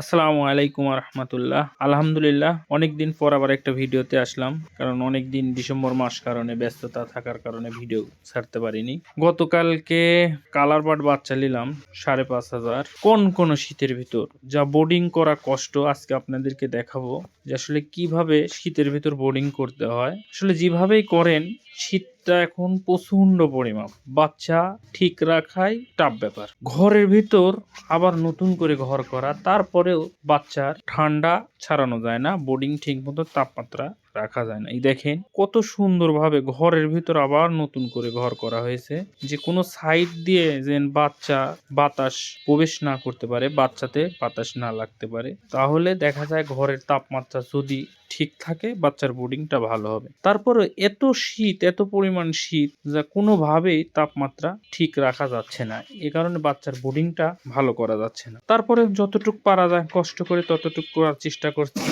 আসসালামু আলাইকুম রহমতুল্লাহ আলহামদুলিল্লাহ, অনেকদিন পর আবার একটা ভিডিওতে আসলাম, কারণ অনেকদিন ডিসেম্বর মাস কারণে ব্যস্ততা থাকার কারণে ভিডিও ছাড়তে পারিনি। গতকালকে কালার বার্ড বাচ্চা নিলাম, সাড়ে পাঁচ হাজার। কোন কোন শীতের ভিতর? যা বোর্ডিং করা কষ্ট, আজকে আপনাদেরকে দেখাবো যে আসলে কীভাবে শীতের ভিতর বোর্ডিং করতে হয়। আসলে যেভাবেই করেন শীতটা এখন প্রচণ্ড পরিমাপ। বাচ্চা ঠিক রাখাই টাফ ব্যাপার। ঘরের ভিতর আবার নতুন করে ঘর করা, তারপরেও বাচ্চার ঠান্ডা ছাড়ানো যায় না বোর্ডিং ঠিক মতো তাপমাত্রা রাখা যায় না। এই দেখেন কত সুন্দরভাবে ঘরের ভিতর আবার নতুন করে ঘর করা হয়েছে। যে কোনো সাইড দিয়ে যেন বাচ্চা বাতাস প্রবেশ না করতে পারে, বাচ্চাতে বাতাস না লাগতে পারে। তাহলে দেখা যায় ঘরের তাপমাত্রা যদি ঠিক থাকে, বাচ্চার বোর্ডিংটা ভালো হবে। তারপরে এত শীত, এত পরিমাণ শীত যা কোনোভাবেই তাপমাত্রা ঠিক রাখা যাচ্ছে না। এ কারণে বাচ্চার বোর্ডিংটা ভালো করা যাচ্ছে না। তারপরে যতটুক পারা যায়, কষ্ট করে ততটুক করার চেষ্টা করছি।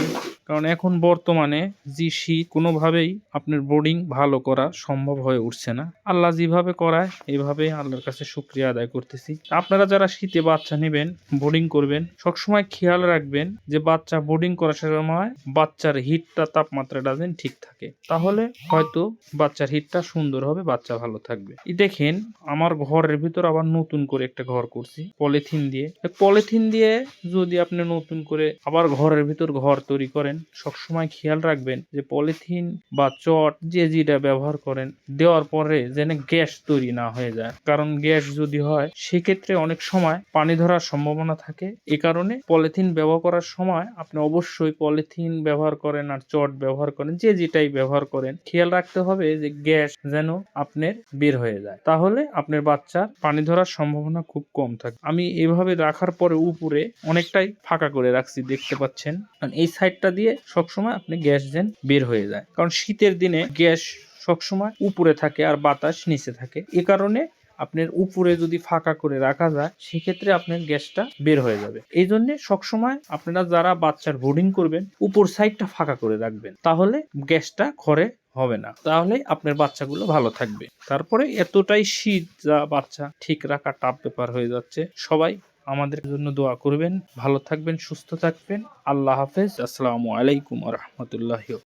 কারণ এখন বর্তমানে যে শীত কোনোভাবেই আপনার বোর্ডিং ভালো করা সম্ভব হয়ে উঠছে না। আল্লাহ যেভাবে করায় এইভাবে আল্লাহর কাছে শুক্রিয়া আদায় করতেছি। আপনারা যারা শীতে বাচ্চা নেবেন বোর্ডিং করবেন, সবসময় খেয়াল রাখবেন যে বাচ্চা বোর্ডিং করার সময় বাচ্চার হিটটা তাপমাত্রাটা যেন ঠিক থাকে। তাহলে হয়তো বাচ্চার হিটটা সুন্দর হবে, বাচ্চা ভালো থাকবে। দেখেন, আমার ঘরের ভিতর আবার নতুন করে একটা ঘর করছি, পলিথিন দিয়ে। পলিথিন দিয়ে যদি আপনি নতুন করে আবার ঘরের ভিতর ঘর তৈরি করেন সবসময় খেয়াল রাখবেন যে পলিথিন বা চট যে যেটা ব্যবহার করেন, দেওয়ার পরে যেন গ্যাস তৈরি না হয়ে যায়। কারণ গ্যাস যদি হয়, সেক্ষেত্রে অনেক সময় পানি ধরার সম্ভাবনা থাকে। এ কারণে পলিথিন ব্যবহার করার সময় আপনি অবশ্যই পলিথিন ব্যবহার করেন আর চট ব্যবহার করেন, যে যেটাই ব্যবহার করেন, খেয়াল রাখতে হবে যে গ্যাস যেন আপনার বের হয়ে যায়। তাহলে আপনার বাচ্চার পানি ধরার সম্ভাবনা খুব কম থাকে। আমি এভাবে রাখার পরে উপরে অনেকটাই ফাঁকা করে রাখছি, দেখতে পাচ্ছেন? এই সাইডটা দিয়ে সবসময় আপনি গ্যাস যেন বের হয়ে যায়। কারণ শীতের দিনে গ্যাস সবসময় উপরে থাকে আর বাতাস নিচে থাকে। এ কারণে আপনার উপরে যদি ফাঁকা করে রাখা যায়, সেক্ষেত্রে আপনার গ্যাসটা বের হয়ে যাবে। এই জন্য সবসময় আপনারা যারা বাচ্চার বোর্ডিং করবেন, উপর সাইডটা ফাঁকা করে রাখবেন। তাহলে গ্যাসটা ঘরে হবে না। তাহলে আপনার বাচ্চাগুলো ভালো থাকবে। তারপরে এতটাই শীত যা বাচ্চা ঠিক রাখা টাপ ব্যাপার হয়ে যাচ্ছে। সবাই আমাদের জন্য দোয়া করবেন। ভালো থাকবেন সুস্থ থাকবেন। আল্লাহ হাফেজ। আসসালামু আলাইকুম রহমতুল্লাহ